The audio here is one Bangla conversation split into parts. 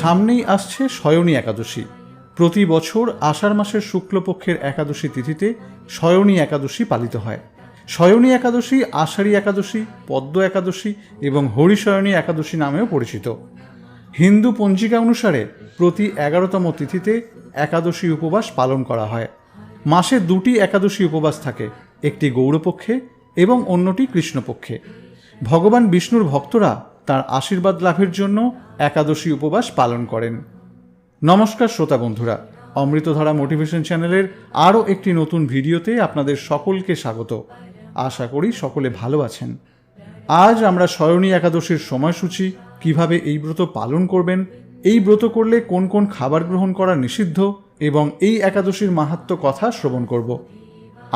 সামনেই আসছে শয়নী একাদশী। প্রতি বছর আষাঢ় মাসের শুক্লপক্ষের একাদশী তিথিতে শয়নী একাদশী পালিত হয়। শয়নী একাদশী আষাঢ়ী একাদশী, পদ্ম একাদশী এবং হরিশয়নী একাদশী নামেও পরিচিত। হিন্দু পঞ্জিকা অনুসারে প্রতি এগারোতম তিথিতে একাদশী উপবাস পালন করা হয়। মাসে দুটি একাদশী উপবাস থাকে, একটি গৌরপক্ষে এবং অন্যটি কৃষ্ণপক্ষে। ভগবান বিষ্ণুর ভক্তরা তার আশীর্বাদ লাভের জন্য একাদশী উপবাস পালন করেন। নমস্কার শ্রোতা বন্ধুরা, অমৃতধারা মোটিভেশন চ্যানেলের আরও একটি নতুন ভিডিওতে আপনাদের সকলকে স্বাগত। আশা করি সকলে ভালো আছেন। আজ আমরা শয়নী একাদশীর সময়সূচি, কীভাবে এই ব্রত পালন করবেন, এই ব্রত করলে কোন কোন খাবার গ্রহণ করা নিষিদ্ধ এবং এই একাদশীর মাহাত্ম কথা শ্রবণ করব।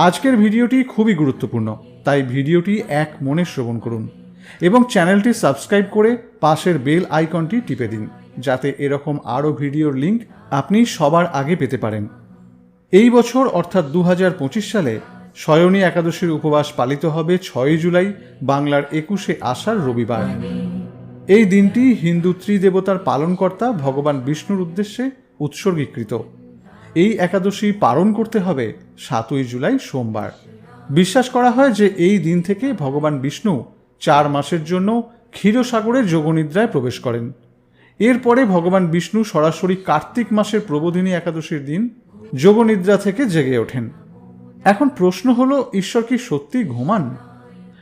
আজকের ভিডিওটি খুবই গুরুত্বপূর্ণ, তাই ভিডিওটি এক মনে শ্রবণ করুন। এবং চ্যানেলটি সাবস্ক্রাইব করে পাশের বেল আইকনটি টিপে দিন, যাতে এরকম আরও ভিডিওর লিঙ্ক আপনি সবার আগে পেতে পারেন। এই বছর, অর্থাৎ দু হাজার পঁচিশ সালে শয়নী একাদশীর উপবাস পালিত হবে ছয়ই জুলাই, বাংলার একুশে আষাঢ় রবিবার। এই দিনটি হিন্দু ত্রিদেবতার পালনকর্তা ভগবান বিষ্ণুর উদ্দেশ্যে উৎসর্গীকৃত। এই একাদশী পালন করতে হবে সাতই জুলাই সোমবার। বিশ্বাস করা হয় যে এই দিন থেকে ভগবান বিষ্ণু চার মাসের জন্য ক্ষীরসাগরে যোগনিদ্রায় প্রবেশ করেন। এরপরে ভগবান বিষ্ণু সরাসরি কার্তিক মাসের প্রবোধিনী একাদশীর দিন যোগনিদ্রা থেকে জেগে ওঠেন। এখন প্রশ্ন হলো, ঈশ্বর কি সত্যি ঘুমান?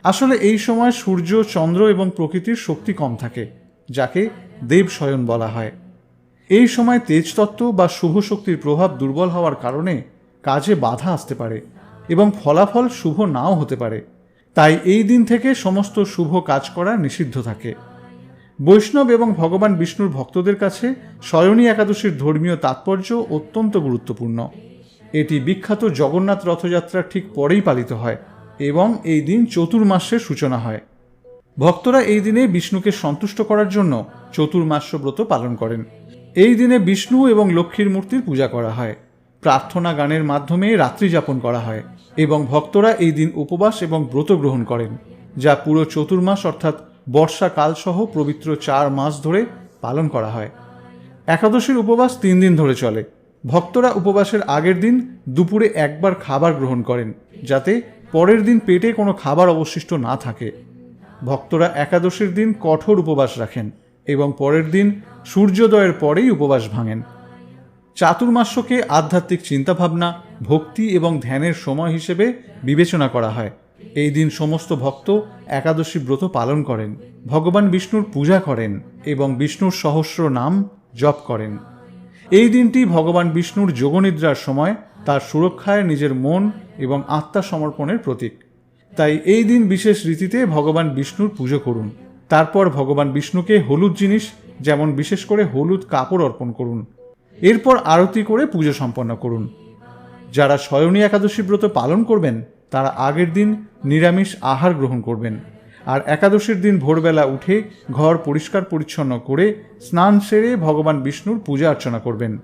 আসলে এই সময় সূর্য, চন্দ্র এবং প্রকৃতির শক্তি কম থাকে, যাকে দেব শয়ন বলা হয়। এই সময় তেজতত্ত্ব বা শুভ শক্তির প্রভাব দুর্বল হওয়ার কারণে কাজে বাধা আসতে পারে এবং ফলাফল শুভ নাও হতে পারে। তাই এই দিন থেকে সমস্ত শুভ কাজ করা নিষিদ্ধ থাকে। বৈষ্ণব এবং ভগবান বিষ্ণুর ভক্তদের কাছে শয়নী একাদশীর ধর্মীয় তাৎপর্য অত্যন্ত গুরুত্বপূর্ণ। এটি বিখ্যাত জগন্নাথ রথযাত্রার ঠিক পরেই পালিত হয় এবং এই দিন চতুর্মাসের সূচনা হয়। ভক্তরা এই দিনে বিষ্ণুকে সন্তুষ্ট করার জন্য চতুর্মাস্য ব্রত পালন করেন। এই দিনে বিষ্ণু এবং লক্ষ্মীর মূর্তির পূজা করা হয়। প্রার্থনা গানের মাধ্যমে রাত্রি যাপন করা হয়। এবং ভক্তরা এই দিন উপবাস এবং ব্রত গ্রহণ করেন, যা পুরো চতুর্মাস অর্থাৎ বর্ষাকাল সহ পবিত্র চার মাস ধরে পালন করা হয়। একাদশীর উপবাস তিন দিন ধরে চলে। ভক্তরা উপবাসের আগের দিন দুপুরে একবার খাবার গ্রহণ করেন, যাতে পরের দিন পেটে কোনো খাবার অবশিষ্ট না থাকে। ভক্তরা একাদশীর দিন কঠোর উপবাস রাখেন এবং পরের দিন সূর্যোদয়ের পরেই উপবাস ভাঙেন। চাতুর্মাস্যকে আধ্যাত্মিক চিন্তাভাবনা ভক্তি এবং ধ্যানের সময় হিসেবে বিবেচনা করা হয়। এই দিন সমস্ত ভক্ত একাদশী ব্রত পালন করেন। ভগবান বিষ্ণুর পূজা করেন এবং বিষ্ণুর সহস্র নাম জপ করেন। এই দিনটি ভগবান বিষ্ণুর যোগনিদ্রার সময় তার সুরক্ষায় নিজের মন এবং আত্মা সমর্পণের প্রতীক। তাই এই দিন বিশেষ রীতিতে ভগবান বিষ্ণুর পুজো করুন। তারপর ভগবান বিষ্ণুকে হলুদ জিনিস, যেমন বিশেষ করে হলুদ কাপড় অর্পণ করুন। এরপর আরতি করে পুজো সম্পন্ন করুন। যারা শয়নী একাদশী ব্রত পালন করবেন, তারা আগের দিন নিরামিষ আহার গ্রহণ করবেন। আর একাদশীর দিন ভোরবেলা উঠে ঘর পরিষ্কার পরিচ্ছন্ন করে স্নান সেরে ভগবান বিষ্ণুর পূজা অর্চনা করবেন।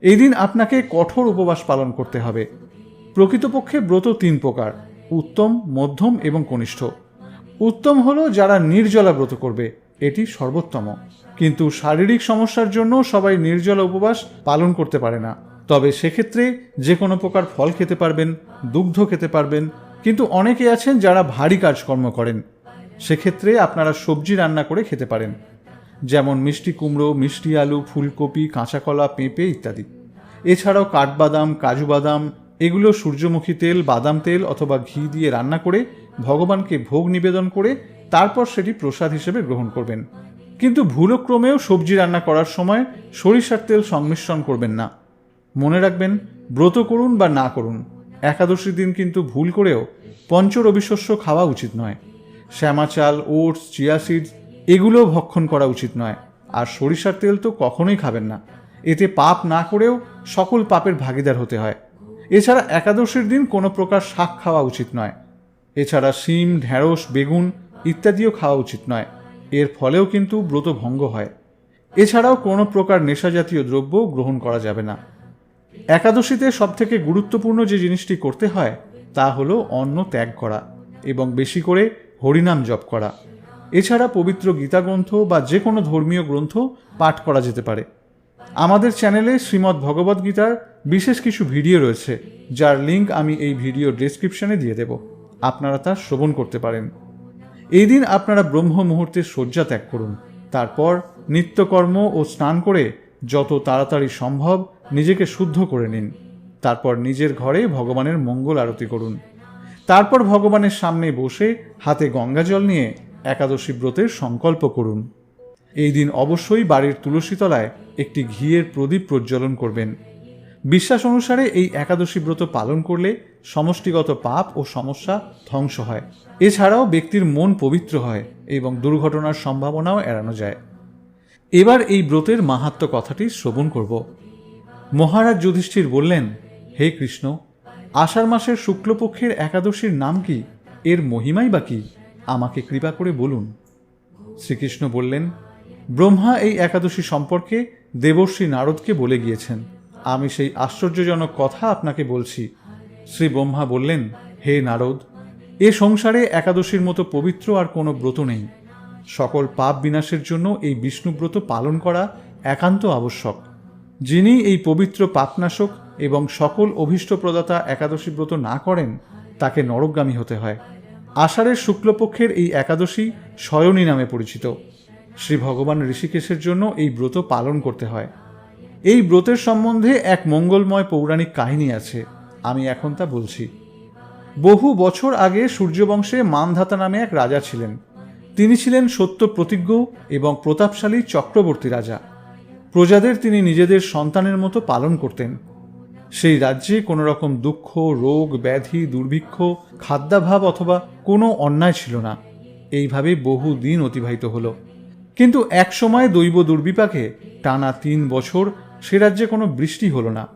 এই দিন আপনাকে কঠোর উপবাস পালন করতে হবে। প্রকৃতপক্ষে ব্রত তিন প্রকার, উত্তম, মধ্যম এবং কনিষ্ঠ। উত্তম হলো যারা নির্জলা ব্রত করবে, এটি সর্বোত্তম। কিন্তু শারীরিক সমস্যার জন্য সবাই নির্জলা উপবাস পালন করতে পারে না। তবে সেক্ষেত্রে যে কোনো প্রকার ফল খেতে পারবেন, দুগ্ধ খেতে পারবেন, কিন্তু অনেকে আছেন যারা ভারী কাজকর্ম করেন। সেক্ষেত্রে আপনারা সবজি রান্না করে খেতে পারেন। যেমন মিষ্টি কুমড়ো, মিষ্টি আলু, ফুলকপি কাঁচা কলা পেঁপে ইত্যাদি। এছাড়াও কাঠবাদাম, কাজু বাদাম, এগুলো সূর্যমুখী তেল, বাদাম তেল অথবা ঘি দিয়ে রান্না করে ভগবানকে ভোগ নিবেদন করে তারপর সেটি প্রসাদ হিসেবে গ্রহণ করবেন। কিন্তু ভুলক্রমেও সবজি রান্না করার সময় সরিষার তেল সংমিশ্রণ করবেন না। মনে রাখবেন, ব্রত করুন বা না করুন, একাদশীর দিন কিন্তু ভুল করেও পঞ্চ রবিশস্য খাওয়া উচিত নয়। শ্যামা চাল, ওটস, চিয়া সিডস, এগুলোও ভক্ষণ করা উচিত নয়। আর সরিষার তেল তো কখনোই খাবেন না। এতে পাপ না করেও সকল পাপের ভাগিদার হতে হয়। এছাড়া একাদশীর দিন কোনো প্রকার শাক খাওয়া উচিত নয়। এছাড়া শিম, ঢেঁড়স, বেগুন ইত্যাদিও খাওয়া উচিত নয়। এর ফলেও কিন্তু ব্রত ভঙ্গ হয়। এছাড়াও কোনো প্রকার নেশাজাতীয় দ্রব্য গ্রহণ করা যাবে না। একাদশীতে সবথেকে গুরুত্বপূর্ণ যে জিনিসটি করতে হয়, তা হল অন্ন ত্যাগ করা এবং বেশি করে হরিনাম জপ করা। এছাড়া পবিত্র গীতা গ্রন্থ বা যে কোনো ধর্মীয় গ্রন্থ পাঠ করা যেতে পারে। আমাদের চ্যানেলে শ্রীমদ্ ভগবদ্ গীতার বিশেষ কিছু ভিডিও রয়েছে, যার লিংক আমি এই ভিডিও ডেসক্রিপশনে দিয়ে দেব। আপনারা তা শ্রবণ করতে পারেন। এই দিন আপনারা ব্রহ্ম মুহূর্তে শয্যা ত্যাগ করুন। তারপর নিত্যকর্ম ও স্নান করে যত তাড়াতাড়ি সম্ভব নিজেকে শুদ্ধ করে নিন। তারপর নিজের ঘরে ভগবানের মঙ্গল আরতি করুন। তারপর ভগবানের সামনে বসে হাতে গঙ্গা জল নিয়ে একাদশী ব্রতের সংকল্প করুন। এই দিন অবশ্যই বাড়ির তুলসী তলায় একটি ঘিয়ের প্রদীপ প্রজ্বলন করবেন। বিশ্বাস অনুসারে এই একাদশী ব্রত পালন করলে সমষ্টিগত পাপ ও সমস্যা ধ্বংস হয়। এছাড়াও ব্যক্তির মন পবিত্র হয় এবং দুর্ঘটনার সম্ভাবনাও এড়ানো যায়। এবার এই ব্রতের মাহাত্ম কথাটি শ্রবণ করব। মহারাজ যুধিষ্ঠির বললেন, হে কৃষ্ণ, আষাঢ় মাসের শুক্লপক্ষের একাদশীর নাম কি? এর মহিমাই বা কি? আমাকে কৃপা করে বলুন। শ্রীকৃষ্ণ বললেন, ব্রহ্মা এই একাদশী সম্পর্কে দেবশ্রী নারদকে বলে গিয়েছেন। আমি সেই আশ্চর্যজনক কথা আপনাকে বলছি। শ্রী ব্রহ্মা বললেন, হে নারদ, এ সংসারে একাদশীর মতো পবিত্র আর কোনো ব্রত নেই। সকল পাপ বিনাশের জন্য এই বিষ্ণুব্রত পালন করা একান্ত আবশ্যক। যিনি এই পবিত্র পাপনাশক এবং সকল অভীষ্ট প্রদাতা একাদশী ব্রত না করেন, তাকে নরকগামী হতে হয়। আষাঢ়ের শুক্লপক্ষের এই একাদশী শয়নী নামে পরিচিত। শ্রী ভগবান ঋষিকেশের জন্য এই ব্রত পালন করতে হয়। এই ব্রতের সম্বন্ধে এক মঙ্গলময় পৌরাণিক কাহিনী আছে, আমি এখন তা বলছি। বহু বছর আগে সূর্যবংশে মানধাতা নামে এক রাজা ছিলেন। তিনি ছিলেন সত্য প্রতিজ্ঞ এবং প্রতাপশালী চক্রবর্তী রাজা। প্রজাদের তিনি নিজেদের সন্তানের মতো পালন করতেন। সেই রাজ্যে কোনো রকম দুঃখ, রোগ, ব্যাধি, দুর্ভিক্ষ, খাদ্যাভাব অথবা কোনো অন্যায় ছিল না। এইভাবে বহু দিন অতিবাহিত হলো। কিন্তু এক সময় দৈব দুর্বিপাকে টানা তিন বছর সে রাজ্যে কোনো বৃষ্টি হলো না।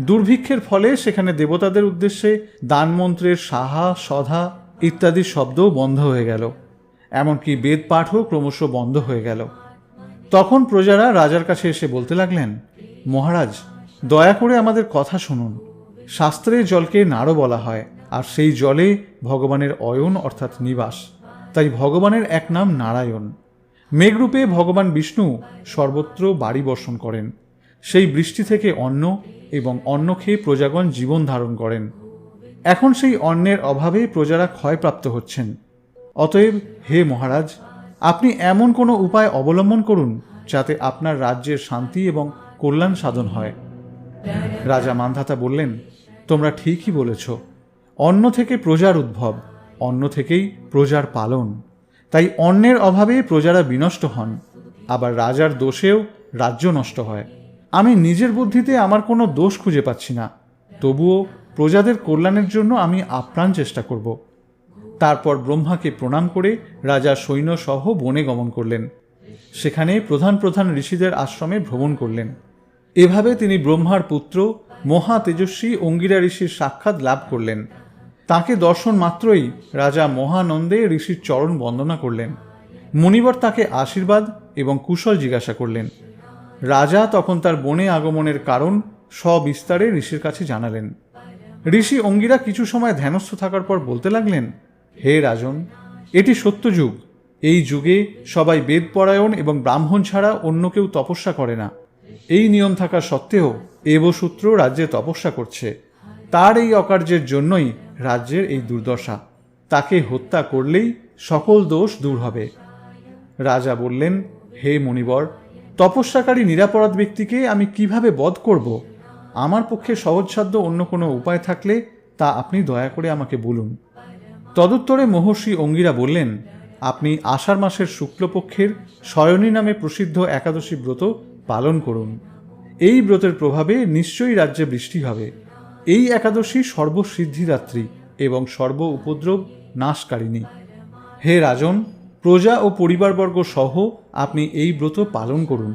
দুর্ভিক্ষের ফলে সেখানে দেবতাদের উদ্দেশ্যে দানমন্ত্রের সাহা, সধা ইত্যাদি শব্দও বন্ধ হয়ে গেল। এমনকি বেদ পাঠও ক্রমশ বন্ধ হয়ে গেল। তখন প্রজারা রাজার কাছে এসে বলতে লাগলেন, মহারাজ, দয়া করে আমাদের কথা শুনুন। শাস্ত্রে জলকে নাড়ো বলা হয়, আর সেই জলে ভগবানের অয়ন অর্থাৎ নিবাস। তাই ভগবানের এক নাম নারায়ণ। মেঘরূপে ভগবান বিষ্ণু সর্বত্র বাড়ি বর্ষণ করেন। সেই বৃষ্টি থেকে অন্ন এবং অন্ন খেয়ে প্রজাগণ জীবন ধারণ করেন। এখন সেই অন্নের অভাবে প্রজারা ক্ষয়প্রাপ্ত হচ্ছেন। অতএব হে মহারাজ, আপনি এমন কোনো উপায় অবলম্বন করুন যাতে আপনার রাজ্যের শান্তি এবং কল্যাণ সাধন হয়। রাজা মান্ধাতা বললেন, তোমরা ঠিকই বলেছ। অন্ন থেকে প্রজার উদ্ভব, অন্ন থেকেই প্রজার পালন। তাই অন্যের অভাবে প্রজারা বিনষ্ট হন, আবার রাজার দোষেও রাজ্য নষ্ট হয়। আমি নিজের বুদ্ধিতে আমার কোনো দোষ খুঁজে পাচ্ছি না। তবুও প্রজাদের কল্যাণের জন্য আমি আপ্রাণ চেষ্টা করব। তারপর ব্রহ্মাকে প্রণাম করে রাজা সৈন্যসহ বনে গমন করলেন। সেখানে প্রধান প্রধান ঋষিদের আশ্রমে ভ্রমণ করলেন। এভাবে তিনি ব্রহ্মার পুত্র, মহা তেজস্বী অঙ্গিরা ঋষির সাক্ষাৎ লাভ করলেন। তাকে দর্শন মাত্রই রাজা মহানন্দে ঋষির চরণ বন্দনা করলেন। মুনিবর তাকে আশীর্বাদ এবং কুশল জিজ্ঞাসা করলেন। রাজা তখন তার বনে আগমনের কারণ সবিস্তারে ঋষির কাছে জানালেন। ঋষি অঙ্গিরা কিছু সময় ধ্যানস্থ থাকার পর বলতে লাগলেন হে রাজন, এটি সত্যযুগ এই যুগে সবাই বেদপরায়ণ এবং ব্রাহ্মণ ছাড়া অন্য কেউ তপস্যা করে না। এই নিয়ম থাকা সত্ত্বেও এবসূত্র রাজ্যে তপস্যা করছে। তার এই অকার্যের জন্যই রাজ্যের এই দুর্দশা। তাকে হত্যা করলেই সকল দোষ দূর হবে। রাজা বললেন, হে মণিবর, তপস্যাকারী নিরাপরাধ ব্যক্তিকে আমি কীভাবে বধ করব? আমার পক্ষে সহজসাধ্য অন্য কোনো উপায় থাকলে তা আপনি দয়া করে আমাকে বলুন। তদুত্তরে মহর্ষি অঙ্গিরা বললেন, আপনি আষাঢ় মাসের শুক্লপক্ষের শয়নী নামে প্রসিদ্ধ একাদশী ব্রত পালন করুন। এই ব্রতের প্রভাবে নিশ্চয়ই রাজ্যে বৃষ্টি হবে। এই একাদশী সর্বসিদ্ধিদাত্রী এবং সর্ব উপদ্রব নাশকারিণী। হে রাজন, প্রজা ও পরিবারবর্গ সহ আপনি এই ব্রত পালন করুন।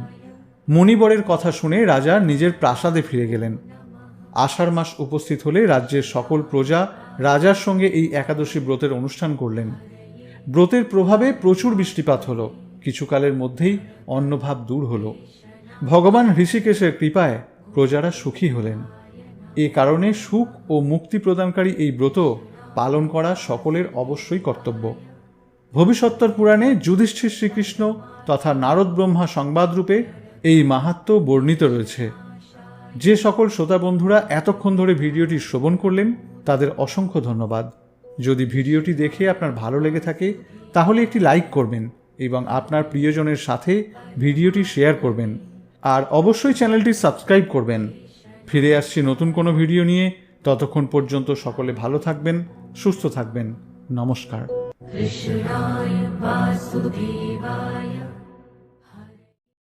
মণিবরের কথা শুনে রাজা নিজের প্রাসাদে ফিরে গেলেন। আষাঢ় মাস উপস্থিত হলে রাজ্যের সকল প্রজা রাজার সঙ্গে এই একাদশী ব্রতের অনুষ্ঠান করলেন। ব্রতের প্রভাবে প্রচুর বৃষ্টিপাত হলো। কিছুকালের মধ্যেই অন্নভাব দূর হলো। ভগবান ঋষিকেশের কৃপায় প্রজারা সুখী হলেন। এ কারণে সুখ ও মুক্তি প্রদানকারী এই ব্রত পালন করা সকলের অবশ্যই কর্তব্য। ভবিষ্যত্তর পুরাণে যুধিষ্ঠির শ্রীকৃষ্ণ তথা নারদ ব্রহ্মা সংবাদরূপে এই মাহাত্ম্য বর্ণিত রয়েছে। যে সকল শ্রোতা বন্ধুরা এতক্ষণ ধরে ভিডিওটি শ্রবণ করলেন, তাদের অসংখ্য ধন্যবাদ। যদি ভিডিওটি দেখে আপনার ভালো লেগে থাকে, তাহলে একটি লাইক করবেন এবং আপনার প্রিয়জনের সাথে ভিডিওটি শেয়ার করবেন। আর অবশ্যই চ্যানেলটি সাবস্ক্রাইব করবেন। ফিরে আসছি নতুন কোনো ভিডিও নিয়ে। ততক্ষণ পর্যন্ত সকলে ভালো থাকবেন, সুস্থ থাকবেন। নমস্কার। কৃষ্ণায় বাসুদেবায়